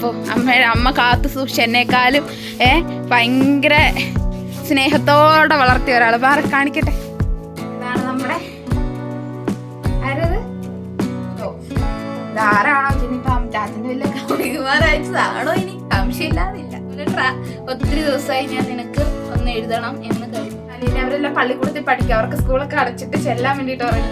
അപ്പോൾ അമ്മയുടെ അമ്മ കാത്തു സൂക്ഷിച്ച് എന്നെക്കാളും ഏ ഭയങ്കര സ്നേഹത്തോടെ വളർത്തിയ ഒരാൾ വേറെ കാണിക്കട്ടെ? ഇതാണ് നമ്മുടെ ആരത്? ഇനി സംശയമില്ലാതില്ല. ഒത്തിരി ദിവസമായി ഞാൻ നിനക്ക് ഒന്ന് എഴുതണം എന്ന് കഴിഞ്ഞു അല്ലെങ്കിൽ അവരെല്ലാം പള്ളിക്കൂടത്തിൽ പഠിക്കും. അവർക്ക് സ്കൂളൊക്കെ അടച്ചിട്ട് ചെല്ലാൻ വേണ്ടിട്ട് പറയും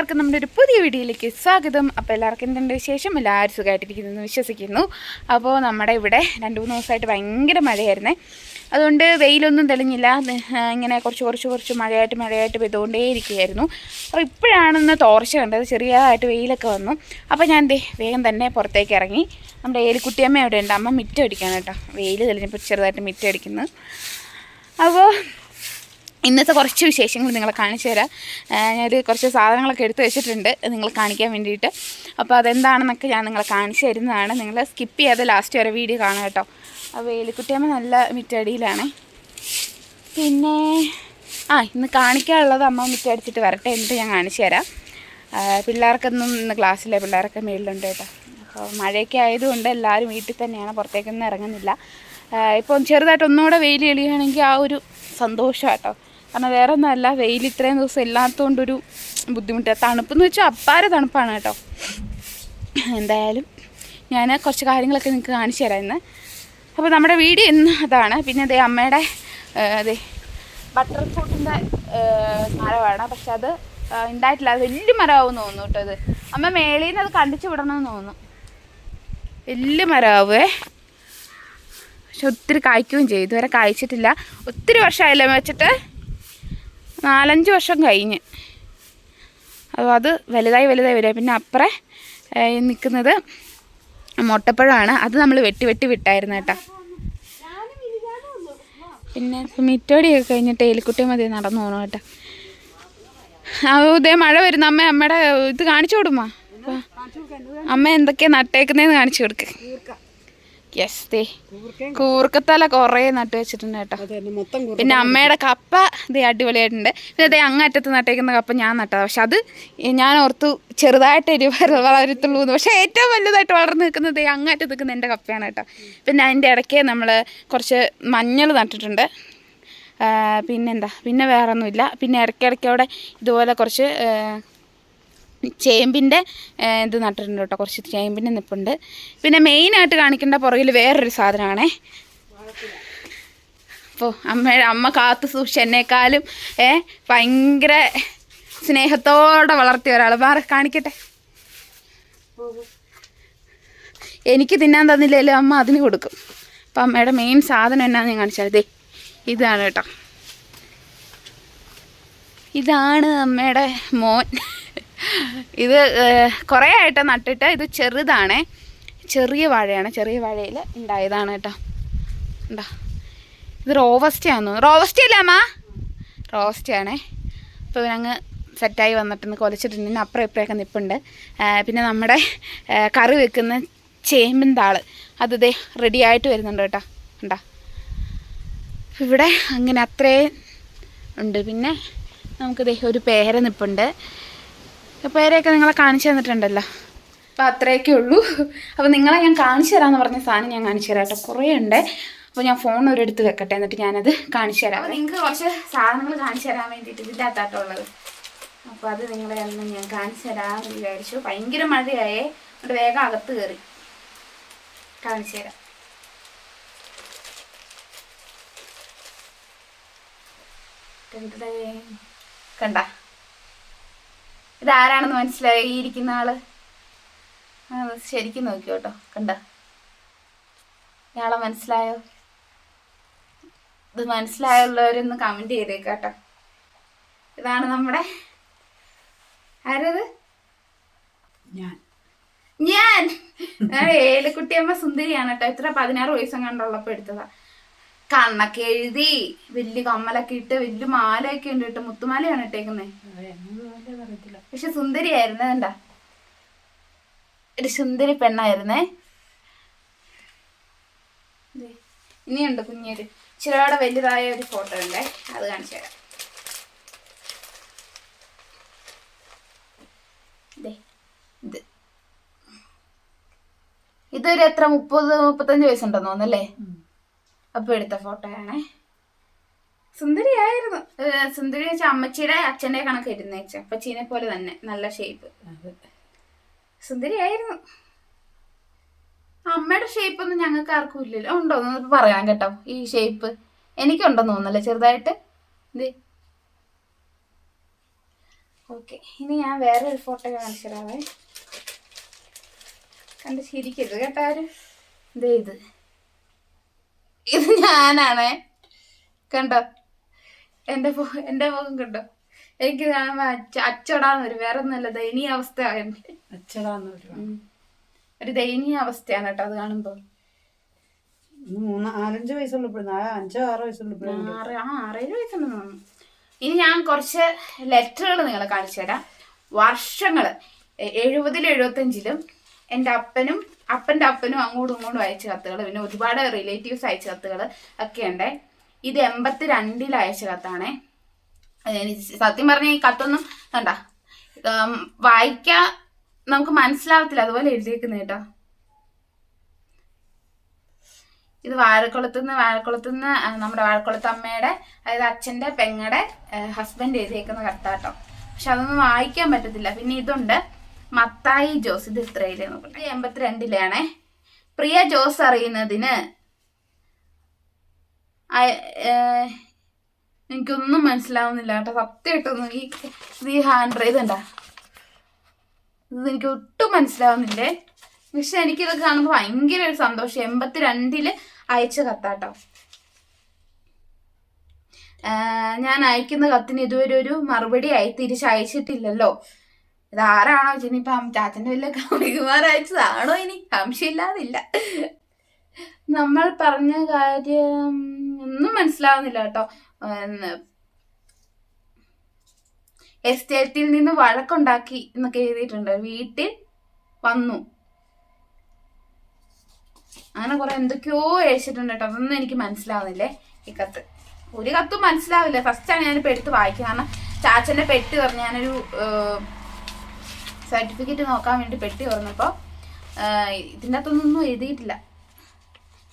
എല്ലാവർക്കും നമ്മുടെ ഒരു പുതിയ വീഡിയോയിലേക്ക് സ്വാഗതം. അപ്പോൾ എല്ലാവർക്കും എന്തുണ്ട് വിശേഷം? എല്ലാവരും സുഖമായിട്ടിരിക്കുന്നു വിശ്വസിക്കുന്നു. അപ്പോൾ നമ്മുടെ ഇവിടെ രണ്ട് മൂന്ന് ദിവസമായിട്ട് ഭയങ്കര മഴയായിരുന്നേ. അതുകൊണ്ട് വെയിലൊന്നും തെളിഞ്ഞില്ല. ഇങ്ങനെ കുറച്ച് കുറച്ച് കുറച്ച് മഴയായിട്ട് മഴയായിട്ട് പെയ്തുകൊണ്ടേ ഇരിക്കുകയായിരുന്നു അപ്പോൾ ഇപ്പോഴാണെന്ന് തോർച്ച കണ്ടത്. ചെറിയതായിട്ട് വെയിലൊക്കെ വന്നു. അപ്പോൾ ഞാൻ ദേ വേഗം തന്നെ പുറത്തേക്ക് ഇറങ്ങി. നമ്മുടെ ഏലിക്കുട്ടിയമ്മ അവിടെ ഉണ്ട്. അമ്മ മിറ്റം അടിക്കാണ് കേട്ടോ. വെയിൽ തെളിഞ്ഞപ്പോൾ ചെറുതായിട്ട് മിറ്റം അടിക്കുന്നത് അപ്പോൾ ഇന്നത്തെ കുറച്ച് വിശേഷങ്ങൾ നിങ്ങളെ കാണിച്ചു തരാം. ഞാനൊരു കുറച്ച് സാധനങ്ങളൊക്കെ എടുത്തു വെച്ചിട്ടുണ്ട്. നിങ്ങൾ കാണിക്കാൻ വേണ്ടിയിട്ട്. അപ്പോൾ അതെന്താണെന്നൊക്കെ ഞാൻ നിങ്ങളെ കാണിച്ചു തരുന്നതാണ്. നിങ്ങൾ സ്കിപ്പ് ചെയ്യാതെ ലാസ്റ്റ് വരെ വീഡിയോ കാണാം കേട്ടോ. അപ്പോൾ എലിക്കുട്ടിയമ്മ നല്ല മിറ്റടിയിലാണ്. പിന്നെ ആ ഇന്ന് കാണിക്കാനുള്ളത് അമ്മ മിറ്റടിച്ചിട്ട് വരട്ടെ എന്നിട്ട് ഞാൻ കാണിച്ചു തരാം. പിള്ളേർക്കൊന്നും ഇന്ന് ക്ലാസ്സിലെ പിള്ളേരൊക്കെ മേളിലുണ്ട് കേട്ടോ. അപ്പോൾ മഴയൊക്കെ ആയതുകൊണ്ട് എല്ലാവരും വീട്ടിൽ തന്നെയാണ്. പുറത്തേക്കൊന്നും ഇറങ്ങുന്നില്ല. ഇപ്പം ചെറുതായിട്ട് ഒന്നുകൂടെ വെയിൽ എളിയുകയാണെങ്കിൽ ആ ഒരു സന്തോഷമാണ് കേട്ടോ. കാരണം വേറെ ഒന്നുമല്ല വെയിൽ ഇത്രയും ദിവസം ഇല്ലാത്തതുകൊണ്ടൊരു ബുദ്ധിമുട്ട്. തണുപ്പെന്ന് വെച്ചാൽ അപ്പാര തണുപ്പാണ് കേട്ടോ. എന്തായാലും ഞാൻ കുറച്ച് കാര്യങ്ങളൊക്കെ നിങ്ങൾക്ക് കാണിച്ചു തരാം ഇന്ന്. അപ്പോൾ നമ്മുടെ വീഡിയോ ഇന്ന് അതാണ്. പിന്നെ അതേ അമ്മയുടെ അതെ ബട്ടർ ഫ്രൂട്ടിന്റെ മരമാണ് പക്ഷെ അത് ഉണ്ടായിട്ടില്ല വലിയ മരമാവും തോന്നുന്നു കേട്ടോ അത് അമ്മ മേളിൽ നിന്ന് അത് കണ്ടിച്ച് വിടണമെന്ന് തോന്നുന്നു. വലിയ മരമാവേ പക്ഷെ ഒത്തിരി കായ്ക്കുകയും ചെയ്തു. ഇതുവരെ കായ്ച്ചിട്ടില്ല. ഒത്തിരി വർഷമായില്ലേ വെച്ചിട്ട്? നാലഞ്ച് വർഷം കഴിഞ്ഞ്. അപ്പോൾ അത് വലുതായി വലുതായി വരിക പിന്നെ അപ്പുറേ നിൽക്കുന്നത് മുട്ടപ്പഴമാണ്. അത് നമ്മൾ വെട്ടി വെട്ടി വിട്ടായിരുന്നു കേട്ടോ. പിന്നെ മിറ്റോടിയൊക്കെ കഴിഞ്ഞിട്ട് എലിക്കുട്ടി മതി നടന്നു പോകണം കേട്ടോ. ഇതേ മഴ വരുന്ന. അമ്മ അമ്മയുടെ ഇത് കാണിച്ചു കൊടുമ്മ അമ്മ എന്തൊക്കെയാ നട്ടേക്കുന്നതെന്ന് കാണിച്ചു കൊടുക്ക്. Yes they. കൂർക്കത്തല കുറേ നട്ട് വെച്ചിട്ടുണ്ട് കേട്ടോ. പിന്നെ അമ്മയുടെ കപ്പ ഇത് അടിപൊളിയായിട്ടുണ്ട്. പിന്നെ അതേ അങ്ങറ്റത്ത് നട്ടേക്കുന്ന കപ്പ ഞാൻ നട്ടതാണ് പക്ഷെ അത് ഞാൻ ഓർത്തു ചെറുതായിട്ട് എരി വളരത്തുള്ളൂ എന്ന്. പക്ഷേ ഏറ്റവും വലുതായിട്ട് വളർന്നു നിൽക്കുന്നത് അങ്ങറ്റത്ത് നിൽക്കുന്ന എന്റെ കപ്പയാണ് കേട്ടോ. പിന്നെ അതിന്റെ ഇടയ്ക്ക് നമ്മൾ കുറച്ച് മഞ്ഞൾ നട്ടിട്ടുണ്ട്. പിന്നെന്താ? പിന്നെ വേറെ ഒന്നുമില്ല പിന്നെ ഇടയ്ക്കിടയ്ക്ക് അവിടെ ഇതുപോലെ കുറച്ച് ചേമ്പിന്റെ ഇത് നട്ടിട്ടുണ്ട് കേട്ടോ കുറച്ച് ചേമ്പിന്റെ നിപ്പുണ്ട്. പിന്നെ മെയിനായിട്ട് കാണിക്കേണ്ട പുറകിൽ വേറൊരു സാധനമാണേ. അപ്പോൾ അമ്മയുടെ അമ്മ കാത്തു സൂക്ഷിച്ച് എന്നേക്കാളും ഏ ഭയങ്കര സ്നേഹത്തോടെ വളർത്തിയ ഒരാൾ വേറെ കാണിക്കട്ടെ. എനിക്ക് തിന്നാൻ തന്നില്ലല്ലോ അമ്മ അതിന് കൊടുക്കും. അപ്പം അമ്മയുടെ മെയിൻ സാധനം എന്നാന്ന് ഞാൻ കാണിച്ചാൽ ദേ ഇതാണ് കേട്ടോ. ഇതാണ് അമ്മയുടെ മോൻ. ഇത് കുറേ ആയിട്ട് നട്ടിട്ട് ഇത് ചെറുതാണ്. ചെറിയ വാഴയാണ്. ചെറിയ വാഴയിൽ ഉണ്ടായതാണ് കേട്ടോ. ഉണ്ടോ ഇത് റോവസ്റ്റയാന്ന് റോവസ്റ്റ അല്ലേ അമ്മ? റോവസ്റ്റ് ആണേ അപ്പോൾ ഇവനങ്ങ് സെറ്റായി വന്നിട്ടുണ്ട് കൊലച്ചിട്ടുണ്ട്. അപ്പുറം ഇപ്പുറമൊക്കെ നിൽപ്പുണ്ട് പിന്നെ നമ്മുടെ കറി വെക്കുന്ന ചേമ്പിൻ താൾ അത് ഇതേ റെഡി ആയിട്ട് വരുന്നുണ്ട് കേട്ടോ. ഉണ്ടോ ഇവിടെ അങ്ങനെ അത്രേ ഉണ്ട്. പിന്നെ നമുക്കിതേ ഒരു പേര നിൽപ്പുണ്ട് പേരയൊക്കെ നിങ്ങളെ കാണിച്ചു തന്നിട്ടുണ്ടല്ലോ. അപ്പോൾ അത്രയൊക്കെ ഉള്ളൂ. അപ്പോൾ നിങ്ങളെ ഞാൻ കാണിച്ചു തരാമെന്ന് പറഞ്ഞ സാധനം ഞാൻ കാണിച്ചു തരാം കേട്ടോ കുറേ ഉണ്ട്. അപ്പോൾ ഞാൻ ഫോൺ ഒരു എടുത്ത് വെക്കട്ടെ. എന്നിട്ട് ഞാനത് കാണിച്ചു തരാം. അപ്പോൾ നിങ്ങൾക്ക് കുറച്ച് സാധനങ്ങൾ കാണിച്ചു തരാൻ വേണ്ടിയിട്ട് ഇതിന്റെ അകത്താട്ടുള്ളത് അപ്പോൾ അത് നിങ്ങളെ ഒന്ന് ഞാൻ കാണിച്ചു തരാമെന്ന് വിചാരിച്ചു. ഭയങ്കര മഴയായേ. എന്നിട്ട് വേഗം അകത്ത് കയറി കാണിച്ചു തരാം. ടെന്റഡേ. കണ്ട? ഇതാരാണെന്ന് മനസ്സിലായി ഈ ഇരിക്കുന്ന ആൾ ശരിക്കും നോക്കി കേട്ടോ കണ്ട? ഇയാളെ മനസ്സിലായോ? ഇത് മനസ്സിലായുള്ളവരൊന്ന് കമന്റ് ചെയ്തേക്കാട്ടോ. ഇതാണ് നമ്മുടെ ആരത്? ഞാൻ. ഞാൻ! ഞാൻ ഏലക്കുട്ടിയമ്മ സുന്ദരിയാണ് കേട്ടോ. ഇത്ര പതിനാറ് വയസ്സും കണ്ടുള്ളപ്പോ എടുത്തതാ. കണ്ണൊക്കെ എഴുതി വലിയ കമ്മലൊക്കെ ഇട്ട് വലിയ മാലയൊക്കെ ഉണ്ട് ഇട്ട് മുത്തുമാലയാണ് ഇട്ടേക്കുന്നേ. പക്ഷെ സുന്ദരിയായിരുന്നു എന്താ ഒരു സുന്ദരി പെണ്ണായിരുന്നേ. ഇനിയുണ്ട് കുഞ്ഞൊരു. ചിലവിടെ വലുതായ ഒരു ഫോട്ടോ ഉണ്ടേ അത് കാണിച്ചു തരാം. ഇതൊരു എത്ര മുപ്പത് മുപ്പത്തഞ്ച് വയസ്സുണ്ടെന്ന് തോന്നുന്നല്ലേ? അപ്പൊ എടുത്ത ഫോട്ടോയാണേ സുന്ദരിയായിരുന്നു. ആയിരുന്നു സുന്ദരി വെച്ച അമ്മച്ചിയുടെ അച്ഛന്റെ കണക്ക് ഇരുന്നേച്ച അപ്പച്ചീനെ പോലെ തന്നെ നല്ല ഷേപ്പ് സുന്ദരി സുന്ദരിയായിരുന്നു. അമ്മയുടെ ഷേപ്പ് ഒന്നും ഞങ്ങൾക്ക് ആർക്കും ഇല്ലല്ലോ. ഉണ്ടോ? എന്ന് പറയാൻ കേട്ടോ. ഈ ഷേപ്പ് എനിക്കുണ്ടെന്ന് തോന്നുന്നല്ലേ? ചെറുതായിട്ട്? ഇത് ഓക്കെ ഇനി ഞാൻ വേറെ ഒരു ഫോട്ടോ കാണിച്ചു തരാവേ. കണ്ട് ശരിക്കരുത് കേട്ടോ ആരും? ഇത്. ഇത് ഞാനാണ്. കണ്ടോ? എന്റെ എന്റെ എന്റെ മുഖം കണ്ടോ? എനിക്ക് അച്ചടാന്ന് വരും. വേറെ ഒന്നുമല്ല ദയനീയ അവസ്ഥ അച്ചടാന്ന് ഒരു ഒരു ദയനീയ അവസ്ഥയാണ് കേട്ടോ അത് കാണുമ്പോ മൂന്ന് നാലഞ്ച് വയസ്സുള്ളപ്പോഴും അഞ്ചോ ആറോ വയസ്സുള്ളപ്പോഴും ആറ് ആ ആറേഴ് വയസ്സുണ്ടെന്ന് ഇനി ഞാൻ കുറച്ച് ലെറ്ററുകൾ നിങ്ങളെ കാണിച്ചു തരാം. വർഷങ്ങൾ എഴുപതിലും എഴുപത്തഞ്ചിലും എന്റെ അപ്പനും അപ്പന്റെ അപ്പനും അങ്ങോട്ടും ഇങ്ങോട്ടും അയച്ച കത്തുകൾ പിന്നെ ഒരുപാട് റിലേറ്റീവ്സ് അയച്ച കത്തുകൾ ഒക്കെ ഉണ്ട്. ഇത് എൺപത്തി രണ്ടിൽ അയച്ച കത്താണേ. സത്യം പറഞ്ഞ ഈ കത്തൊന്നും കണ്ട. വായിക്കാൻ നമുക്ക് മനസ്സിലാവത്തില്ല. അതുപോലെ എഴുതിയേക്കുന്ന കേട്ടോ. ഇത് വാഴക്കുളത്തുനിന്ന് വാഴക്കുളത്തുനിന്ന് നമ്മുടെ വാഴക്കുളത്ത് അമ്മയുടെ അതായത് അച്ഛന്റെ പെങ്ങടെ ഹസ്ബൻഡ് എഴുതിയേക്കുന്ന കത്താട്ടോ. പക്ഷെ അതൊന്നും വായിക്കാൻ പറ്റത്തില്ല. പിന്നെ ഇതുണ്ട്. മത്തായി ജോസ് ഇത് ഇത്രയിൽ നോക്കട്ടെ എൺപത്തിരണ്ടിലാണേ പ്രിയ ജോസ് അറിയുന്നതിന് എനിക്കൊന്നും മനസ്സിലാവുന്നില്ല കേട്ടോ. സത്യമായിട്ടൊന്നും ഈ ഈ ഹാൻഡ് റൈസ് ഉണ്ടാ ഇത് എനിക്ക് ഒട്ടും മനസ്സിലാവുന്നില്ലേ? പക്ഷെ എനിക്കിത് കാണുമ്പോൾ ഭയങ്കര ഒരു സന്തോഷം. എൺപത്തിരണ്ടിൽ അയച്ച കത്താട്ടോ. ഞാൻ അയക്കുന്ന കത്തിന് ഇതുവരെ ഒരു മറുപടി ആയി തിരിച്ചയച്ചിട്ടില്ലല്ലോ. ഇതാരാണോ ഇനിയിപ്പം ചാച്ചന്റെ വല്ല കവികുമാർ അയച്ചതാണോ ഇനി? സംശയമില്ലാതില്ല. നമ്മൾ പറഞ്ഞ കാര്യം ഒന്നും മനസ്സിലാവുന്നില്ല കേട്ടോ. എസ്റ്റേറ്റിൽ നിന്ന് വഴക്കുണ്ടാക്കി എന്നൊക്കെ എഴുതിയിട്ടുണ്ട്. വീട്ടിൽ വന്നു. അങ്ങനെ കുറെ എന്തൊക്കെയോ എഴുതിയിട്ടുണ്ട് കേട്ടോ. അതൊന്നും എനിക്ക് മനസ്സിലാവുന്നില്ലേ ഈ കത്ത്? ഒരു കത്തും മനസ്സിലാവില്ല. ഫസ്റ്റാണ് ഞാനിപ്പോൾ എടുത്ത് വായിക്കുക കാരണം ചാച്ചന്റെ പെട്ട് പറഞ്ഞ് ഞാനൊരു സർട്ടിഫിക്കറ്റ് നോക്കാൻ വേണ്ടി പെട്ടി തുറന്നപ്പോൾ ഇതിന്റെ അകത്തൊന്നും എഴുതിയിട്ടില്ല.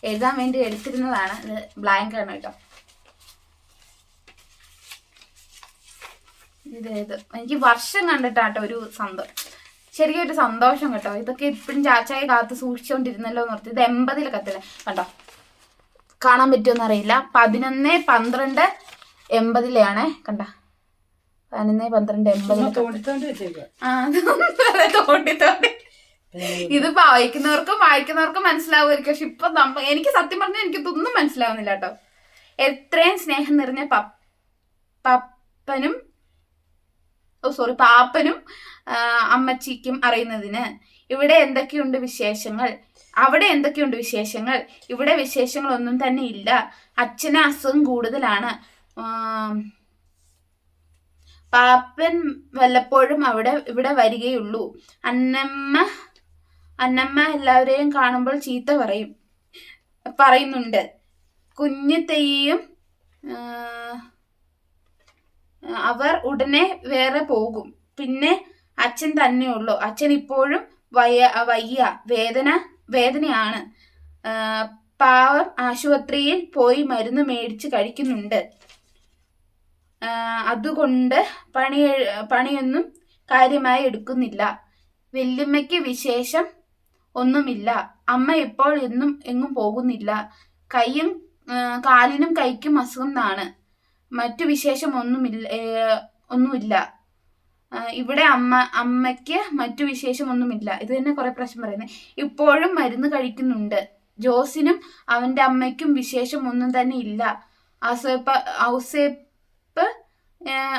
എഴുതാൻ വേണ്ടി എടുത്തിരുന്നതാണ്. ഇത് ബ്ലാങ്ക് ആണ് കേട്ടോ. ഇത് ഇത് എനിക്ക് വർഷം കണ്ടിട്ടാട്ടോ ഒരു സന്തോഷം ശരിക്കും ഒരു സന്തോഷം കേട്ടോ. ഇതൊക്കെ ഇപ്പോഴും ചാച്ചായി കാത്ത് സൂക്ഷിച്ചുകൊണ്ടിരുന്നല്ലോ എന്ന് ഓർത്ത് ഇത് എൺപതിലെ കത്തില്ല കണ്ടോ? കാണാൻ പറ്റുമെന്ന് അറിയില്ല. പതിനൊന്ന് പന്ത്രണ്ട് എൺപതിലെയാണേ. കണ്ട? പതിനൊന്ന് പന്ത്രണ്ട് എൺപത് ആ അത് തോണ്ടി തോണ്ടി ഇത് വായിക്കുന്നവർക്കും വായിക്കുന്നവർക്കും മനസ്സിലാവുമായിരിക്കും. പക്ഷെ ഇപ്പൊ നമ്മ എനിക്ക് സത്യം പറഞ്ഞാൽ എനിക്ക് ഇതൊന്നും മനസ്സിലാവുന്നില്ല കേട്ടോ. എത്രയും സ്നേഹം നിറഞ്ഞ പപ്പനും ഓ സോറി പാപ്പനും അമ്മച്ചിക്കും അറിയുന്നതിന് ഇവിടെ എന്തൊക്കെയുണ്ട് വിശേഷങ്ങൾ? അവിടെ എന്തൊക്കെയുണ്ട് വിശേഷങ്ങൾ? ഇവിടെ വിശേഷങ്ങളൊന്നും തന്നെ ഇല്ല. അച്ഛന് അസുഖം കൂടുതലാണ്. ആം, പാപ്പൻ വല്ലപ്പോഴും അവിടെ ഇവിടെ വരികയുള്ളൂ. അന്നമ്മ അന്നമ്മ എല്ലാവരെയും കാണുമ്പോൾ ചീത്ത പറയും. പറയുന്നുണ്ട്. കുഞ്ഞു തെയ്യും അവർ ഉടനെ വേറെ പോകും. പിന്നെ അച്ഛൻ തന്നെയുള്ളൂ. അച്ഛൻ ഇപ്പോഴും വയ്യ വയ്യ വേദന വേദനയാണ്. പാവം ആശുപത്രിയിൽ പോയി മരുന്ന് മേടിച്ച് കഴിക്കുന്നുണ്ട്. അതുകൊണ്ട് പണി പണിയൊന്നും കാര്യമായി എടുക്കുന്നില്ല. വല്യമ്മയ്ക്ക് വിശേഷം ഒന്നുമില്ല. അമ്മ ഇപ്പോൾ എന്നും എങ്ങും പോകുന്നില്ല. കൈയും കാലിനും കൈക്കും അസുഖം എന്നാണ്. മറ്റു വിശേഷം ഒന്നുമില്ല ഒന്നുമില്ല. ഇവിടെ അമ്മ അമ്മയ്ക്ക് മറ്റു വിശേഷം ഒന്നുമില്ല. ഇത് തന്നെ കുറെ പ്രശ്നം പറയുന്നത്. ഇപ്പോഴും മരുന്ന് കഴിക്കുന്നുണ്ട്. ജോസിനും അവന്റെ അമ്മയ്ക്കും വിശേഷം ഒന്നും തന്നെ ഇല്ല. ഔസേപ്പ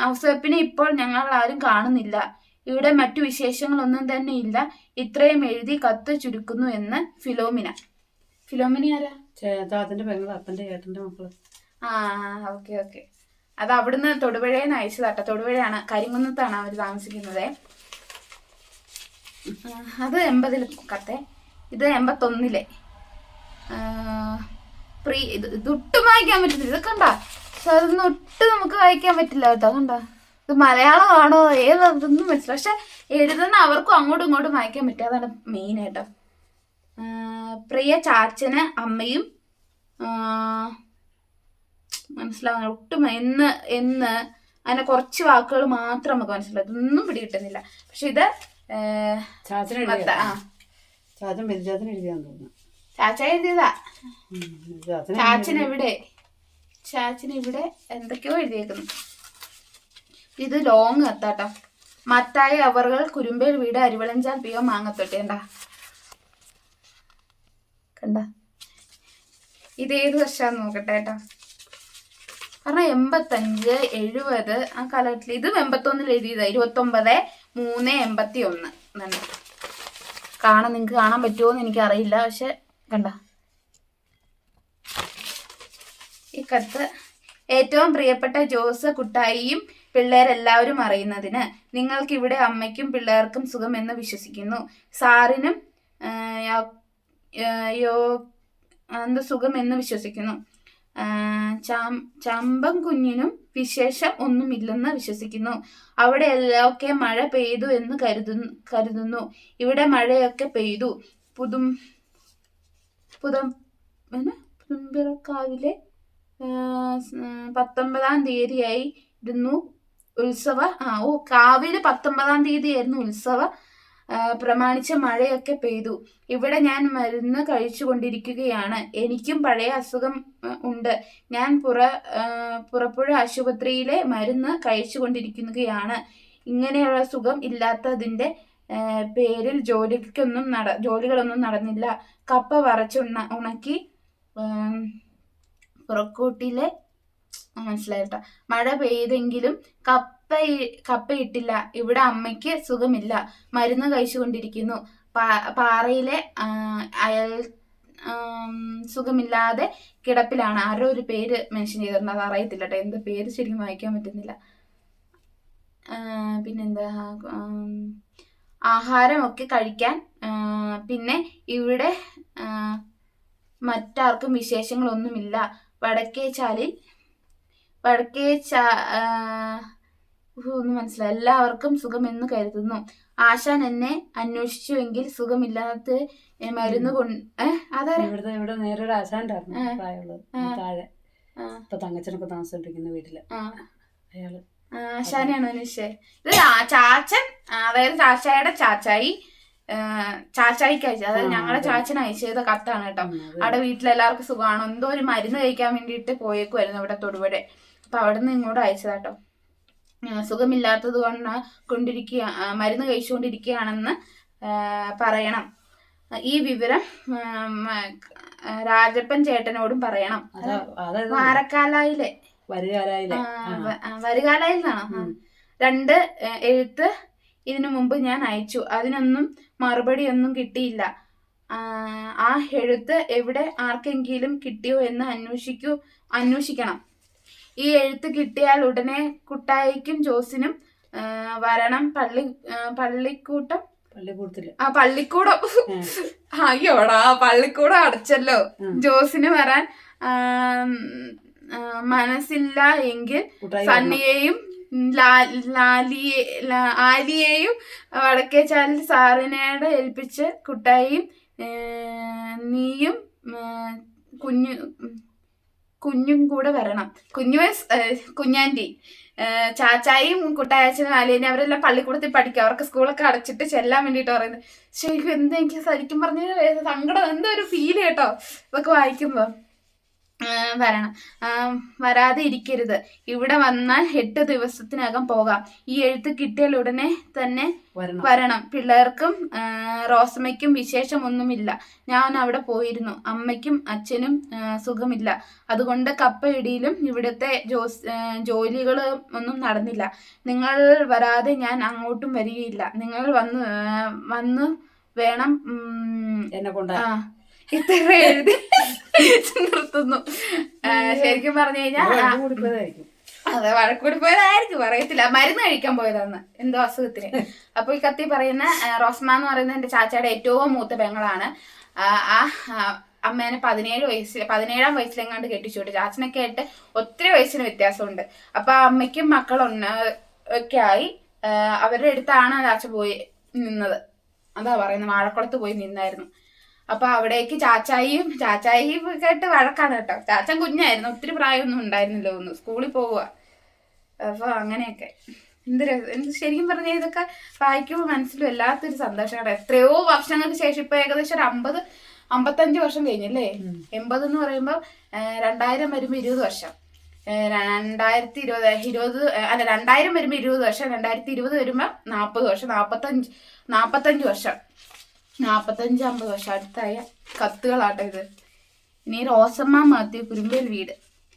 ഔസേപ്പിനെ ഇപ്പോൾ ഞങ്ങൾ ആരും കാണുന്നില്ല. ഇവിടെ മറ്റു വിശേഷങ്ങളൊന്നും തന്നെ ഇല്ല. ഇത്രയും എഴുതി കത്ത് ചുരുക്കുന്നു എന്ന് ഫിലോമിന. ഫിലോമിന ആരാ? പെങ്ങൾ അപ്പന്റെ ഏട്ടന്റെ മക്കൾ. ആ ഓക്കെ ഓക്കെ. അത് അവിടുന്ന് തൊടുപുഴയിൽ നിന്ന് അയച്ചതാട്ടോ തൊടുപുഴയാണ് കരിങ്കുന്നത്താണ് അവർ താമസിക്കുന്നത്. അത് എൺപതിൽ കത്തെ. ഇത് എൺപത്തൊന്നിലെ. പ്രീ ഇത് ഇത് ഒട്ടും വായിക്കാൻ പറ്റുന്നില്ല ഇത് കണ്ട? പക്ഷെ അതൊന്നും ഒട്ടും നമുക്ക് വായിക്കാൻ പറ്റില്ല കേട്ടോ. അതുകൊണ്ടാ. ഇത് മലയാളമാണോ? ഏതൊന്നും മനസ്സിലാവും പക്ഷെ എഴുതുന്ന അവർക്കും അങ്ങോട്ടും ഇങ്ങോട്ടും വായിക്കാൻ പറ്റും അതാണ് മെയിൻ ആയിട്ട്. പ്രിയ ചാച്ചന് അമ്മയും മനസ്സിലാവുന്ന ഒട്ടും എന്ന് എന്ന് അങ്ങനെ കുറച്ച് വാക്കുകൾ മാത്രം നമുക്ക് മനസ്സിലാവും ഇതൊന്നും പിടികിട്ടുന്നില്ല. പക്ഷെ ഇത് ചാച്ചൻ എഴുതിയതാ. ചാച്ചൻ എവിടെ? ചാച്ചൻ ഇവിടെ എന്തൊക്കെയോ എഴുതിയേക്കുന്നു. ഇത് ലോങ് എത്താട്ടോ മത്തായ അവറുകൾ കുരുമ്പേൽ വീട് അരിവളഞ്ചാൽ പിയോ മാങ്ങത്തൊട്ടേണ്ട കണ്ട? ഇത് ഏത് വർഷമാന്ന് നോക്കട്ടെ കേട്ടോ. കാരണം എൺപത്തഞ്ച് എഴുപത് ആ കാലഘട്ടത്തിൽ ഇതും എൺപത്തൊന്നിൽ എഴുതിയതാണ് ഇരുപത്തൊമ്പത് മൂന്ന് എൺപത്തി ഒന്ന് കാണാൻ നിങ്ങൾക്ക് കാണാൻ പറ്റുമോ എന്ന് എനിക്കറിയില്ല. പക്ഷെ കണ്ട? ഈ കത്ത് ഏറ്റവും പ്രിയപ്പെട്ട ജോസ് കുട്ടായിയും പിള്ളേരെല്ലാവരും അറിയുന്നതിന് നിങ്ങൾക്ക് ഇവിടെ അമ്മയ്ക്കും പിള്ളേർക്കും സുഖമെന്ന് വിശ്വസിക്കുന്നു. സാറിനും യോ- എന്ത് സുഖമെന്ന് വിശ്വസിക്കുന്നു. ചാം- ചാമ്പം കുഞ്ഞിനും വിശേഷം ഒന്നുമില്ലെന്ന് വിശ്വസിക്കുന്നു. അവിടെ എല്ലാമൊക്കെ മഴ പെയ്തു എന്ന് കരുതുന്നു കരുതുന്നു. ഇവിടെ മഴയൊക്കെ പെയ്തു. പുതും പുതം പുതുമ്പിറക്കാവിലെ പത്തൊമ്പതാം തീയതിയായി ഇരുന്നു. ഉത്സവ ആ ഓ കാവിൽ പത്തൊമ്പതാം തീയതി ആയിരുന്നു ഉത്സവ പ്രമാണിച്ച മഴയൊക്കെ പെയ്തു. ഇവിടെ ഞാൻ മരുന്ന് കഴിച്ചുകൊണ്ടിരിക്കുകയാണ്. എനിക്കും പഴയ അസുഖം ഉണ്ട്. ഞാൻ പുറ പുറപ്പുഴ ആശുപത്രിയിലെ മരുന്ന് കഴിച്ചുകൊണ്ടിരിക്കുകയാണ്. ഇങ്ങനെയുള്ള സുഖം ഇല്ലാത്തതിന്റെ പേരിൽ ജോലിക്കൊന്നും നട ജോലികളൊന്നും നടന്നില്ല. കപ്പ വറച്ചുണ്ണ ഉണക്കി പുറക്കൂട്ടിലെ മനസ്സിലായിട്ടോ മഴ പെയ്തെങ്കിലും കപ്പ കപ്പയിട്ടില്ല ഇവിടെ അമ്മയ്ക്ക് സുഖമില്ല. മരുന്ന് കഴിച്ചുകൊണ്ടിരിക്കുന്നു. പാറയിലെ അയൽ സുഖമില്ലാതെ കിടപ്പിലാണ്. ആരോ ഒരു പേര് മെൻഷൻ ചെയ്തിട്ടുണ്ട്. അത് അറിയത്തില്ല കേട്ടോ എന്ത് പേര് ശരിക്കും വായിക്കാൻ പറ്റുന്നില്ല. പിന്നെന്താ? ആഹാരമൊക്കെ കഴിക്കാൻ പിന്നെ ഇവിടെ മറ്റാർക്കും വിശേഷങ്ങളൊന്നുമില്ല. വടക്കേച്ചാലിൽ വടക്കേ ചാ ഒന്നും മനസ്സിലായി. എല്ലാവർക്കും സുഖമെന്ന് കരുതുന്നു. ആശാൻ എന്നെ അന്വേഷിച്ചുവെങ്കിൽ സുഖമില്ലാത്ത മരുന്ന് കൊണ്ട് അതാരാ? ഇവിടെ നേരെ ഒരു ആശാൻ താഴെ. ഇപ്പൊ തങ്കച്ചനൊക്കെ താമസിച്ചിരിക്കുന്ന വീട്ടിൽ. അയാൾ. ആശാനെയാണോ ഇത് ചാച്ചൻ അതായത് ചാച്ചായുടെ ചാച്ചായി. ചാച്ചായിക്ക് അയച്ചത് അതായത് ഞങ്ങളെ ഞങ്ങളുടെ അയച്ചു ചെയ്ത കത്താണ് കേട്ടോ. അവിടെ വീട്ടിലെല്ലാവർക്കും സുഖമാണോ. എന്തോ ഒരു മരുന്ന് കഴിക്കാൻ വേണ്ടിയിട്ട് പോയേക്കുമായിരുന്നു ഇവിടെ തൊടുപുഴ. അപ്പൊ അവിടെ നിന്ന് ഇങ്ങോട്ട് അയച്ചതാട്ടോ സുഖമില്ലാത്തത് കൊണ്ട് കൊണ്ടിരിക്കുക മരുന്ന് കഴിച്ചുകൊണ്ടിരിക്കുകയാണെന്ന് പറയണം. ഈ വിവരം രാജപ്പൻ ചേട്ടനോടും പറയണം. വാരക്കാലായിൽ അതായത് വാരക്കാലായിലെ. വരുകാലായിലെ. ആ, വ- ആ, വരുകാലായിൽ നിന്നാണോ ആ. ഉം. രണ്ട് എഴുത്ത് ഇതിനു മുമ്പ് ഞാൻ അയച്ചു. അതിനൊന്നും മറുപടി ഒന്നും കിട്ടിയില്ല. ആ, എഴുത്ത് എവിടെ ആർക്കെങ്കിലും കിട്ടിയോ എന്ന് അന്വേഷിക്കൂ അന്വേഷിക്കണം. ഈ എഴുത്ത് കിട്ടിയാൽ ഉടനെ കുട്ടായിക്കും ജോസിനും വരണം. പള്ളി പള്ളിക്കൂട്ടം? പള്ളിക്കൂടത്തിൽ. ആ പള്ളിക്കൂടം. അയ്യോടാ പള്ളിക്കൂടം അടച്ചല്ലോ. ജോസിന് വരാൻ മനസ്സില്ല എങ്കിൽ സണ്ണിയെയും ലാലിയെ ആലിയെയും വടക്കേച്ചാലിൽ സാറിനയുടെ ഏൽപ്പിച്ച് കുട്ടായിയും നീയും കുഞ്ഞു കുഞ്ഞും കൂടെ വരണം. കുഞ്ഞു കുഞ്ഞാന്റി ചാച്ചായും കുട്ടായച്ചനും ആലിയനും അവരെല്ലാം പള്ളിക്കൂടത്തിൽ പഠിക്കും. അവർക്ക് സ്കൂളൊക്കെ അടച്ചിട്ട് ചെല്ലാൻ വേണ്ടിയിട്ട് പറയുന്നത്. ശരിക്കും എന്താ എനിക്ക് ശരിക്കും പറഞ്ഞ സങ്കടം എന്തോ ഒരു ഫീൽ കേട്ടോ. ഇതൊക്കെ വായിക്കുമ്പോൾ വരണം. വരാതെ ഇരിക്കരുത്. ഇവിടെ വന്നാൽ എട്ട് ദിവസത്തിനകം പോകാം. ഈ എഴുത്ത് കിട്ടിയാൽ ഉടനെ തന്നെ വരണം. പിള്ളേർക്കും റോസമ്മയ്ക്കും വിശേഷമൊന്നുമില്ല. ഞാൻ അവിടെ പോയിരുന്നു. അമ്മയ്ക്കും അച്ഛനും സുഖമില്ല. അതുകൊണ്ട് കപ്പയിടിയിലും ഇവിടുത്തെ ജോസ് ജോലികൾ ഒന്നും നടന്നില്ല. നിങ്ങൾ വരാതെ ഞാൻ അങ്ങോട്ടും വരികയില്ല. നിങ്ങൾ വന്ന് വന്ന് വേണം എന്നെ കൊണ്ട് ഇത്ര എഴുതി നിർത്തുന്നു. ശരിക്കും പറഞ്ഞു കഴിഞ്ഞാൽ അതെ വഴക്കൂടി പോയതായിരിക്കും പറയത്തില്ല. മരുന്ന് കഴിക്കാൻ പോയതാണ് എന്തോ അസുഖത്തിന്. അപ്പൊ ഈ കത്തി പറയുന്ന റോസ്മ എന്ന് പറയുന്ന എന്റെ ചാച്ചയുടെ ഏറ്റവും മൂത്ത പെങ്ങളാണ്. ആ, അമ്മേനെ പതിനേഴ് വയസ്സിൽ പതിനേഴാം വയസ്സിലെങ്ങാണ്ട് കെട്ടിച്ചു വിട്ടു. ചാച്ചനൊക്കെ ആയിട്ട് ഒത്തിരി വയസ്സിന് വ്യത്യാസമുണ്ട്. അപ്പൊ ആ അമ്മയ്ക്കും മക്കളൊന്ന ഒക്കെ ആയി അവരുടെ അടുത്താണ് ചാച്ച പോയി നിന്നത്. അതാ പറയുന്നത്. വാഴക്കുളത്ത് പോയി നിന്നായിരുന്നു. അപ്പൊ അവിടേക്ക് ചാച്ചായിയും ചാച്ചായിയും കേട്ട് വഴക്കാണ് കേട്ടോ. ചാച്ചൻ കുഞ്ഞായിരുന്നു ഒത്തിരി പ്രായമൊന്നും ഉണ്ടായിരുന്നില്ല ഒന്ന് സ്കൂളിൽ പോവുക അപ്പൊ അങ്ങനെയൊക്കെ. എന്ത് രസം എന്ത് ശരിക്കും പറഞ്ഞാൽ ഇതൊക്കെ വായിക്കുമ്പോൾ മനസ്സിലും വല്ലാത്തൊരു സന്തോഷമാണ് എത്രയോ വർഷങ്ങൾക്ക് ശേഷം ഇപ്പൊ ഏകദേശം ഒരു അമ്പത് അമ്പത്തഞ്ച് വർഷം കഴിഞ്ഞല്ലേ? എൺപത് എന്ന് പറയുമ്പോൾ രണ്ടായിരം വരുമ്പോൾ ഇരുപത് വർഷം. രണ്ടായിരത്തി ഇരുപത് ഇരുപത് അല്ല രണ്ടായിരം വരുമ്പോൾ ഇരുപത് വർഷം രണ്ടായിരത്തി ഇരുപത് വരുമ്പോൾ നാൽപ്പത് വർഷം നാൽപ്പത്തഞ്ച് നാൽപ്പത്തഞ്ച് വർഷം. നാൽപ്പത്തഞ്ച് അമ്പത് വർഷം അടുത്തായ കത്തുകളാട്ടോ ഇത്. ഇനി റോസമ്മ മാത്യു കുരുമ്പേൽ വീട്.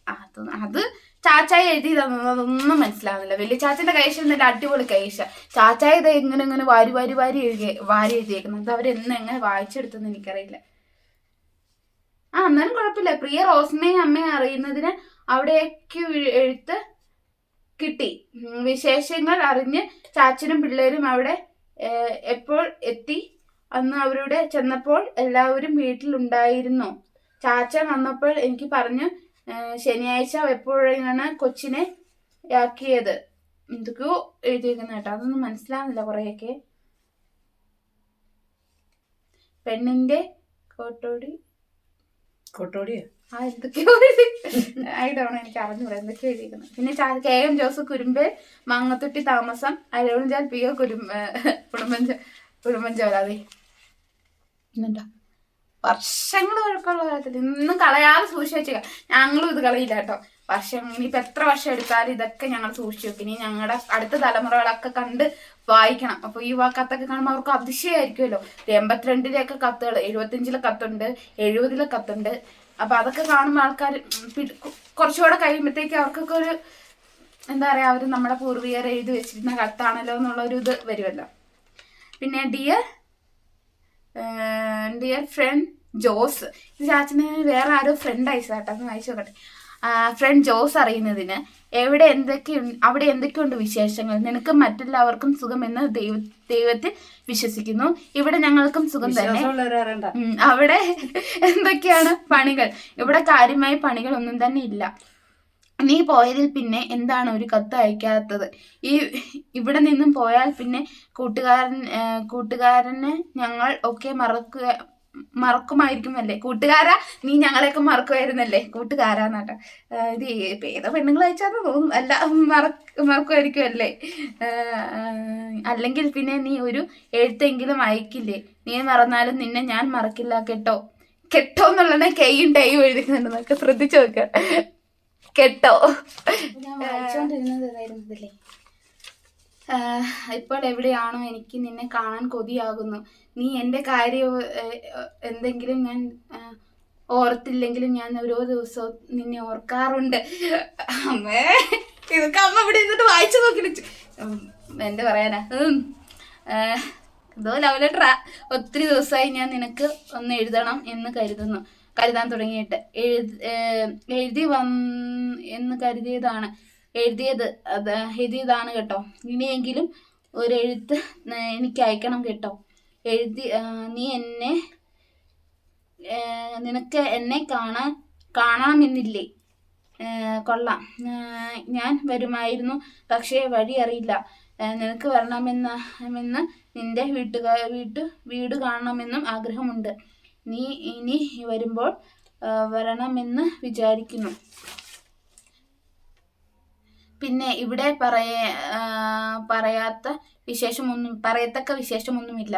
അത് അത് ചാച്ചായി എഴുതി തന്നതൊന്നും മനസ്സിലാവുന്നില്ല. വലിയ ചാച്ചന്റെ കൈശ എന്നിട്ട് അടിപൊളി കൈശ ചാച്ചായി ഇത് എങ്ങനെ എങ്ങനെ വാരി വാരി വാരി എഴുതി വാരി എഴുതിയേക്കുന്നത്. അത് അവരെന്ന് എങ്ങനെ വായിച്ചെടുത്തെന്ന് എനിക്കറിയില്ല. ആ എന്നാലും കുഴപ്പമില്ല. പ്രിയ റോസ്മയും അമ്മയും അറിയുന്നതിന് അവിടേക്ക് എഴുത്ത് കിട്ടി. വിശേഷങ്ങൾ അറിഞ്ഞ് ചാച്ചനും പിള്ളേരും അവിടെ എപ്പോൾ എത്തി? അന്ന് അവരുടെ ചെന്നപ്പോൾ എല്ലാവരും വീട്ടിലുണ്ടായിരുന്നു. ചാച്ച വന്നപ്പോൾ എനിക്ക് പറഞ്ഞു ശനിയാഴ്ച എപ്പോഴാണ് കൊച്ചിനെ ആക്കിയത് എന്തൊക്കെയോ എഴുതിയേക്കുന്ന കേട്ടോ. അതൊന്നും മനസ്സിലാവുന്നില്ല കുറേയൊക്കെ. പെണ്ണിന്റെ കോട്ടോടി. കൊട്ടോടിയാ? ആ എന്തൊക്കെയോ ആയിട്ടാണ് എനിക്ക് അറിഞ്ഞൂടാ എന്തൊക്കെയോ എഴുതിയിരിക്കുന്നത് പിന്നെ കെ. എം. ജോസഫ് കുരുമ്പ് മാങ്ങത്തുട്ടി താമസം അരവിഞ്ചാൽ പി. ഒ. കുടുംബം കുടുംബം കുടുംബഞ്ചോലാതെ ഇന്നുണ്ടോ വർഷങ്ങൾ വഴക്കമുള്ള കാലത്തിൽ ഇന്നും കളയാതെ സൂക്ഷിച്ചു വെച്ചേക്കാം. ഞങ്ങളും ഇത് കളയില്ല കേട്ടോ. വർഷം ഇനിയിപ്പോ എത്ര വർഷം എടുത്താലും ഇതൊക്കെ ഞങ്ങൾ സൂക്ഷിച്ചു വെക്കും. ഇനി ഞങ്ങളുടെ അടുത്ത തലമുറകളൊക്കെ കണ്ട് വായിക്കണം. അപ്പോൾ ഈ കത്തൊക്കെ കാണുമ്പോൾ അവർക്ക് അതിശയമായിരിക്കുമല്ലോ എൺപത്തിരണ്ടിലെയൊക്കെ കത്തുകൾ എഴുപത്തിയഞ്ചിലെ കത്തുണ്ട് എഴുപതിലെ കത്തുണ്ട്. അപ്പോൾ അതൊക്കെ കാണുമ്പോൾ ആൾക്കാർ കുറച്ചുകൂടെ കഴിയുമ്പോഴത്തേക്ക് അവർക്കൊക്കെ ഒരു എന്താ പറയാ അവർ നമ്മുടെ പൂർവികർ എഴുതി വെച്ചിരുന്ന കത്താണല്ലോ എന്നുള്ള ഒരു ഇത് വരുമല്ലോ. പിന്നെ ഡിയർ ഡിയർ ഫ്രണ്ട് ജോസ്. ഇത് ചാച്ചന് വേറെ ആരോ ഫ്രണ്ട് അയച്ചതാട്ടോ ഒന്ന് വായിച്ചു നോക്കട്ടെ. ഫ്രണ്ട് ജോസ് അറിയുന്നതിന് എവിടെ എന്തൊക്കെ അവിടെ എന്തൊക്കെയുണ്ട് വിശേഷങ്ങൾ? നിനക്ക് മറ്റെല്ലാവർക്കും സുഖമെന്ന് ദൈവ ദൈവത്തിൽ വിശ്വസിക്കുന്നു. ഇവിടെ ഞങ്ങൾക്കും സുഖം തന്നെ. അവിടെ എന്തൊക്കെയാണ് പണികൾ? ഇവിടെ കാര്യമായ പണികൾ ഒന്നും തന്നെ ഇല്ല. നീ പോയതിൽ പിന്നെ എന്താണ് ഒരു കത്ത് അയക്കാത്തത്? ഈ ഇവിടെ നിന്നും പോയാൽ പിന്നെ കൂട്ടുകാരൻ കൂട്ടുകാരനെ ഞങ്ങൾ ഒക്കെ മറക്കുക മറക്കുമായിരിക്കുമല്ലേ കൂട്ടുകാരാ നീ ഞങ്ങളെയൊക്കെ മറക്കുമായിരുന്നല്ലേ? കൂട്ടുകാരാന്നാട്ട ഇത് ഏത പെണ്ണുങ്ങൾ അയച്ചാന്ന് തോന്നും അല്ല മറക്ക മറക്കുമായിരിക്കുമല്ലേ ആ, ആ, അല്ലെങ്കിൽ പിന്നെ നീ ഒരു എഴുത്തെങ്കിലും അയക്കില്ലേ? നീ മറന്നാലും നിന്നെ ഞാൻ മറക്കില്ല. കേട്ടോ. കെട്ടോ എന്നുള്ളതിനെ കെയും ടൈയും എഴുതിക്കുന്നുണ്ട് നമുക്ക് ശ്രദ്ധിച്ചു നോക്കുക കെട്ടോ. ഇപ്പോൾ എവിടെയാണോ എനിക്ക് നിന്നെ കാണാൻ കൊതിയാകുന്നു. നീ എന്റെ കാര്യം എന്തെങ്കിലും ഞാൻ ഓർത്തില്ലെങ്കിലും ഞാൻ ഓരോ ദിവസവും നിന്നെ ഓർക്കാറുണ്ട്. അമ്മേ ഇതൊക്കെ അമ്മ ഇവിടെ ഇരുന്നിട്ട് വായിച്ചു നോക്കി എന്താ പറയാനാ? എന്തോ ലവ് ലെറ്ററാ ഒത്തിരി ദിവസമായി ഞാൻ നിനക്ക് ഒന്ന് എഴുതണം എന്ന് കരുതുന്നു. കരുതാൻ തുടങ്ങിയിട്ട്. എഴുതി വന്ന് എന്ന് കരുതിയതാണ്. എഴുതിയത് അത് എഴുതിയതാണ് കേട്ടോ. ഇനിയെങ്കിലും ഒരു എഴുത്ത് എനിക്ക് അയക്കണം കേട്ടോ. എഴുതി നീ എന്നെ നിനക്ക് എന്നെ കാണാൻ കാണാമെന്നില്ലേ? കൊള്ളാം. ഞാൻ വരുമായിരുന്നു പക്ഷേ വഴി അറിയില്ല. നിനക്ക് വരണമെന്ന് നിന്റെ വീട്ടുകാർ വീട്ടു വീട് കാണണമെന്നും ആഗ്രഹമുണ്ട്. നീ ഇനി വരുമ്പോൾ വരണമെന്ന് വിചാരിക്കുന്നു. പിന്നെ ഇവിടെ പറയ പറയാത്ത വിശേഷമൊന്നും പറയത്തക്ക വിശേഷമൊന്നുമില്ല.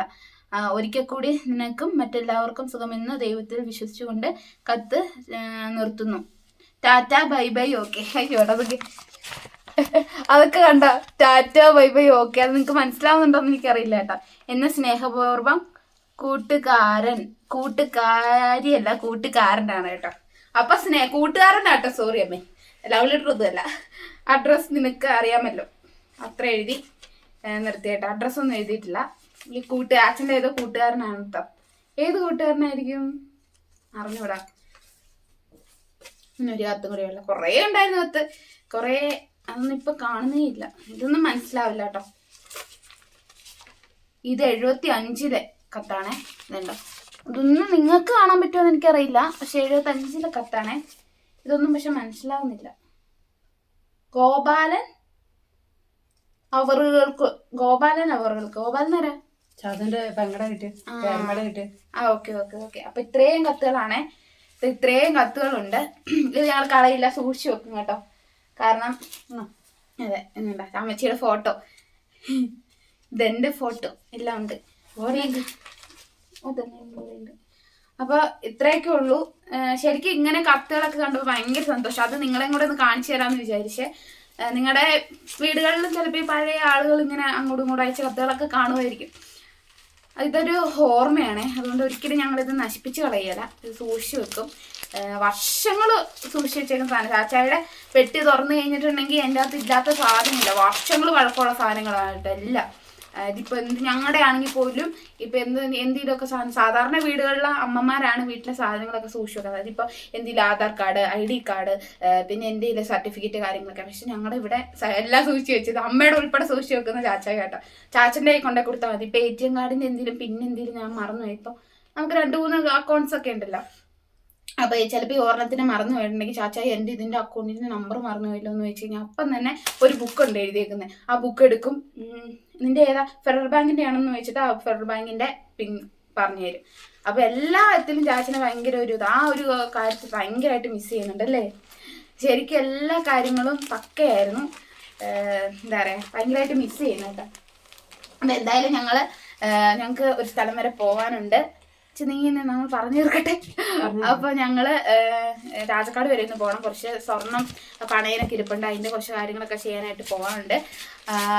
ഒരിക്കൽ കൂടി നിനക്കും മറ്റെല്ലാവർക്കും സുഖമെന്ന് ദൈവത്തിൽ വിശ്വസിച്ചുകൊണ്ട് കത്ത് നിർത്തുന്നു. Tata bye bye okay. അയ്യോ അതൊക്കെ അതൊക്കെ കണ്ട? Tata bye bye okay. അത് നിങ്ങൾക്ക് മനസ്സിലാവുന്നുണ്ടോന്ന് എനിക്കറിയില്ല കേട്ടോ. എന്ന സ്നേഹപൂർവം കൂട്ടുകാരൻ. കൂട്ടുകാരിയല്ല കൂട്ടുകാരനാണ് കേട്ടോ. അപ്പൊ സ്നേഹ കൂട്ടുകാരനാട്ടോ സോറി അമ്മേ. ലവ് ലെറ്റർ ഒന്നുമല്ല അഡ്രസ് നിനക്ക് അറിയാമല്ലോ. അത്ര എഴുതി നിർത്തി കേട്ടോ അഡ്രസ് ഒന്നും എഴുതിയിട്ടില്ല. ഈ കൂട്ട് അച്ഛന്റെ ഏതോ കൂട്ടുകാരനാണ് കേട്ടോ. ഏത് കൂട്ടുകാരനായിരിക്കും? അറിഞ്ഞൂടാ. ഒരു കത്തും കൂടി ഉള്ള. കുറേ ഉണ്ടായിരുന്നു കത്ത് കുറേ അതൊന്നും ഇപ്പൊ കാണുന്നേ ഇല്ല. ഇതൊന്നും മനസ്സിലാവില്ല കേട്ടോ. ഇത് എഴുപത്തി അഞ്ചിലെ കത്താണേ. ഇതുണ്ടോ? ഇതൊന്നും നിങ്ങൾക്ക് കാണാൻ പറ്റുമോ എന്ന് എനിക്കറിയില്ല. പക്ഷെ എഴുപത്തി അഞ്ചിലെ കത്താണേ ഇതൊന്നും പക്ഷെ മനസ്സിലാവുന്നില്ല. ഗോപാലൻ അവറുകൾക്ക് ഗോപാലൻ അവറുകൾക്ക് ഗോപാലൻ ആരാ? ആ. Okay okay okay. അപ്പൊ ഇത്രയും കത്തുകളാണേ. ഇത് ഇത്രയും കത്തുകളുണ്ട്. ഇത് ഞങ്ങൾ കളയില്ല സൂക്ഷിച്ചു വെക്കും കേട്ടോ. കാരണം അതെ എന്താ അമ്മച്ചിയുടെ ഫോട്ടോ. ഇതെന്റെ ഫോട്ടോ. എല്ലാം ഉണ്ട്. അപ്പൊ ഇത്രയൊക്കെ ഉള്ളൂ. ശരിക്കും ഇങ്ങനെ കത്തുകളൊക്കെ കണ്ടപ്പോൾ ഭയങ്കര സന്തോഷം. അത് നിങ്ങളെയും കൂടെ ഒന്ന് കാണിച്ചു തരാമെന്ന് വിചാരിച്ചേ. നിങ്ങളുടെ വീടുകളിലും ചിലപ്പോൾ പഴയ ആളുകൾ ഇങ്ങനെ അങ്ങോട്ടും ഇങ്ങോട്ടും അയച്ച കത്തുകളൊക്കെ കാണുമായിരിക്കും. ഇതൊരു ഓർമ്മയാണ്. അതുകൊണ്ട് ഒരിക്കലും ഞങ്ങളിത് നശിപ്പിച്ചു കളയല ഇത് സൂക്ഷിച്ചു വെക്കും. വർഷങ്ങൾ സൂക്ഷിച്ച് വെച്ചേക്കുന്ന സാധനം. ചാച്ചായുടെ പെട്ടി തുറന്നു കഴിഞ്ഞിട്ടുണ്ടെങ്കിൽ എന്റെ അകത്ത് ഇല്ലാത്ത സാധനമില്ല. വർഷങ്ങൾ വഴക്കമുള്ള സാധനങ്ങളായിട്ട് എല്ലാം ആ, ഇതിപ്പോ എന്ത് ഞങ്ങളുടെ ആണെങ്കിൽ പോലും ഇപ്പൊ എന്ത് എന്തെങ്കിലുമൊക്കെ സാധാരണ വീടുകളിലെ അമ്മമാരാണ് വീട്ടിലെ സാധനങ്ങളൊക്കെ വെക്കുന്നത് അതായത് ഇപ്പൊ എന്തെങ്കിലും Aadhaar card I D card പിന്നെ എന്തെങ്കിലും സർട്ടിഫിക്കറ്റ് കാര്യങ്ങളൊക്കെ. പക്ഷെ ഞങ്ങളുടെ ഇവിടെ എല്ലാം സൂക്ഷിച്ച് വെച്ചത് അമ്മയുടെ ഉൾപ്പെടെ സൂക്ഷിച്ച് വെക്കുന്ന ചാച്ച കേട്ടോ. ചാച്ചന്റെ കൈ കൊണ്ടേ കൊടുത്താൽ മതി. ഇപ്പൊ എ ടി എം കാർഡിന്റെ എന്തെങ്കിലും പിന്നെ എന്തെങ്കിലും ഞാൻ മറന്നുപോയി ഇപ്പൊ നമുക്ക് രണ്ട് മൂന്ന് അക്കൗണ്ട്സ് ഒക്കെ ഉണ്ടല്ലോ. അപ്പൊ ചിലപ്പോൾ ഈ ഓർണത്തിന് മറന്നു പോയിട്ടുണ്ടെങ്കിൽ ചാച്ച എന്റെ ഇതിന്റെ അക്കൗണ്ടിന്റെ നമ്പർ മറന്നു പോയില്ലോ എന്ന് വെച്ച് കഴിഞ്ഞാൽ അപ്പം തന്നെ ഒരു ബുക്ക് ഉണ്ട് എഴുതിയേക്കുന്നത് ആ ബുക്ക് എടുക്കും. നിന്റെ ഏതാ ഫെഡറൽ ബാങ്കിന്റെ ആണെന്ന് വെച്ചിട്ട് ആ ഫെഡറൽ ബാങ്കിന്റെ പിൻ പറഞ്ഞു തരും. അപ്പൊ എല്ലാത്തിലും ചാച്ചനെ ഭയങ്കര ഒരു ആ ഒരു കാര്യത്തിൽ ഭയങ്കരമായിട്ട് മിസ് ചെയ്യുന്നുണ്ട് അല്ലേ? ശരിക്കും എല്ലാ കാര്യങ്ങളും പക്കയായിരുന്നു. എന്താ പറയാ ഭയങ്കരമായിട്ട് മിസ് ചെയ്യുന്നു കേട്ടോ അപ്പൊ എന്തായാലും ഞങ്ങൾ ഞങ്ങൾക്ക് ഒരു സ്ഥലം വരെ പോവാനുണ്ട്. നീ നമ്മൾ പറഞ്ഞു തീർക്കട്ടെ. അപ്പൊ ഞങ്ങൾ രാജക്കാട് വരെ ഒന്ന് പോകണം കുറച്ച് സ്വർണം പണയിലൊക്കെ ഇരിപ്പുണ്ട്. അതിന്റെ കുറച്ച് കാര്യങ്ങളൊക്കെ ചെയ്യാനായിട്ട് പോകാനുണ്ട്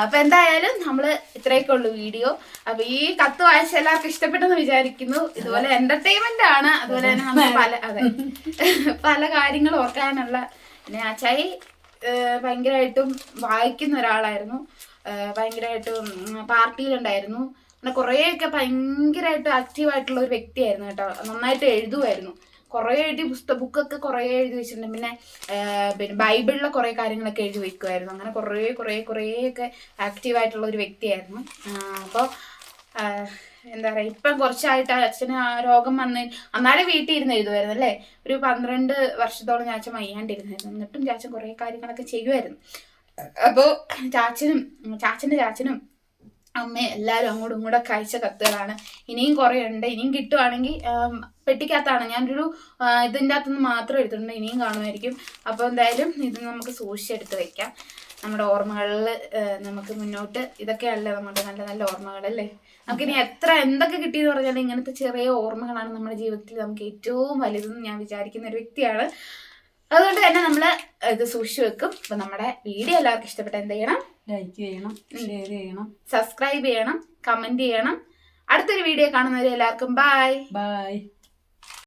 അപ്പൊ എന്തായാലും നമ്മൾ ഇത്രയൊക്കെ ഉള്ളു വീഡിയോ. അപ്പൊ ഈ കത്ത് വായിച്ച എല്ലാവർക്കും ഇഷ്ടപ്പെട്ടെന്ന് വിചാരിക്കുന്നു. ഇതുപോലെ എന്റർടൈൻമെന്റ് ആണ്. അതുപോലെ തന്നെ നമ്മൾ പല അതെ. പല കാര്യങ്ങൾ ഓർക്കാനുള്ള. പിന്നെ അച്ചായി ഭയങ്കരമായിട്ടും വായിക്കുന്ന ഒരാളായിരുന്നു. ഭയങ്കരമായിട്ടും പാർട്ടിയിലുണ്ടായിരുന്നു. അങ്ങനെ കുറേയൊക്കെ ഭയങ്കരമായിട്ട് ആക്റ്റീവ് ആയിട്ടുള്ള ഒരു വ്യക്തിയായിരുന്നു കേട്ടോ. നന്നായിട്ട് എഴുതുമായിരുന്നു കുറേ എഴുതി പുസ്തക ബുക്കൊക്കെ കുറേ എഴുതി വെച്ചിട്ടുണ്ട്. പിന്നെ പിന്നെ ബൈബിളിലെ കുറേ കാര്യങ്ങളൊക്കെ എഴുതി വെക്കുമായിരുന്നു അങ്ങനെ കുറേ കുറേ കുറേയൊക്കെ ആക്റ്റീവ് ആയിട്ടുള്ള ഒരു വ്യക്തിയായിരുന്നു. അപ്പോൾ എന്താ പറയുക ഇപ്പം കുറച്ചായിട്ട് അച്ഛന് ആ രോഗം വന്ന് അന്നാലും വീട്ടിൽ ഇരുന്ന് എഴുതുമായിരുന്നു അല്ലേ? ഒരു പന്ത്രണ്ട് വർഷത്തോളം ചാച്ചൻ വയ്യാണ്ടിരുന്നായിരുന്നു. എന്നിട്ടും ചാച്ചൻ കുറേ കാര്യങ്ങളൊക്കെ ചെയ്യുമായിരുന്നു അപ്പോൾ ചാച്ചനും ചാച്ചന്റെ ചാച്ചനും അമ്മ എല്ലാവരും അങ്ങോട്ടും ഇങ്ങോട്ടും കഴിച്ച കത്തുകളാണ്. ഇനിയും കുറേ ഉണ്ട്. ഇനിയും കിട്ടുവാണെങ്കിൽ പെട്ടിക്കകത്താണ്. ഞാനൊരു ഇതിന്റെ അകത്തുനിന്ന് മാത്രം എടുത്തിട്ടുണ്ട്. ഇനിയും കാണുമായിരിക്കും. അപ്പോൾ എന്തായാലും ഇത് നമുക്ക് സൂക്ഷിച്ചെടുത്ത് വയ്ക്കാം നമ്മുടെ ഓർമ്മകളിൽ നമുക്ക് മുന്നോട്ട് ഇതൊക്കെയല്ലേ നമ്മുടെ നല്ല നല്ല ഓർമ്മകളല്ലേ? നമുക്ക് ഇനി എത്ര എന്തൊക്കെ കിട്ടിയെന്ന് പറഞ്ഞാൽ ഇങ്ങനത്തെ ചെറിയ ഓർമ്മകളാണ് നമ്മുടെ ജീവിതത്തിൽ നമുക്ക് ഏറ്റവും വലുതെന്ന് ഞാൻ വിചാരിക്കുന്ന ഒരു വ്യക്തിയാണ്. അതുകൊണ്ട് തന്നെ നമ്മൾ ഇത് സൂക്ഷിച്ചു വെക്കും. അപ്പം നമ്മുടെ വീഡിയോ എല്ലാവർക്കും ഇഷ്ടപ്പെട്ട എന്ത് ചെയ്യണം? ലൈക്ക് ചെയ്യണം ഷെയർ ചെയ്യണം. സബ്സ്ക്രൈബ് ചെയ്യണം കമന്റ് ചെയ്യണം. അടുത്തൊരു വീഡിയോ കാണുന്നവരെ എല്ലാവർക്കും ബൈ ബൈ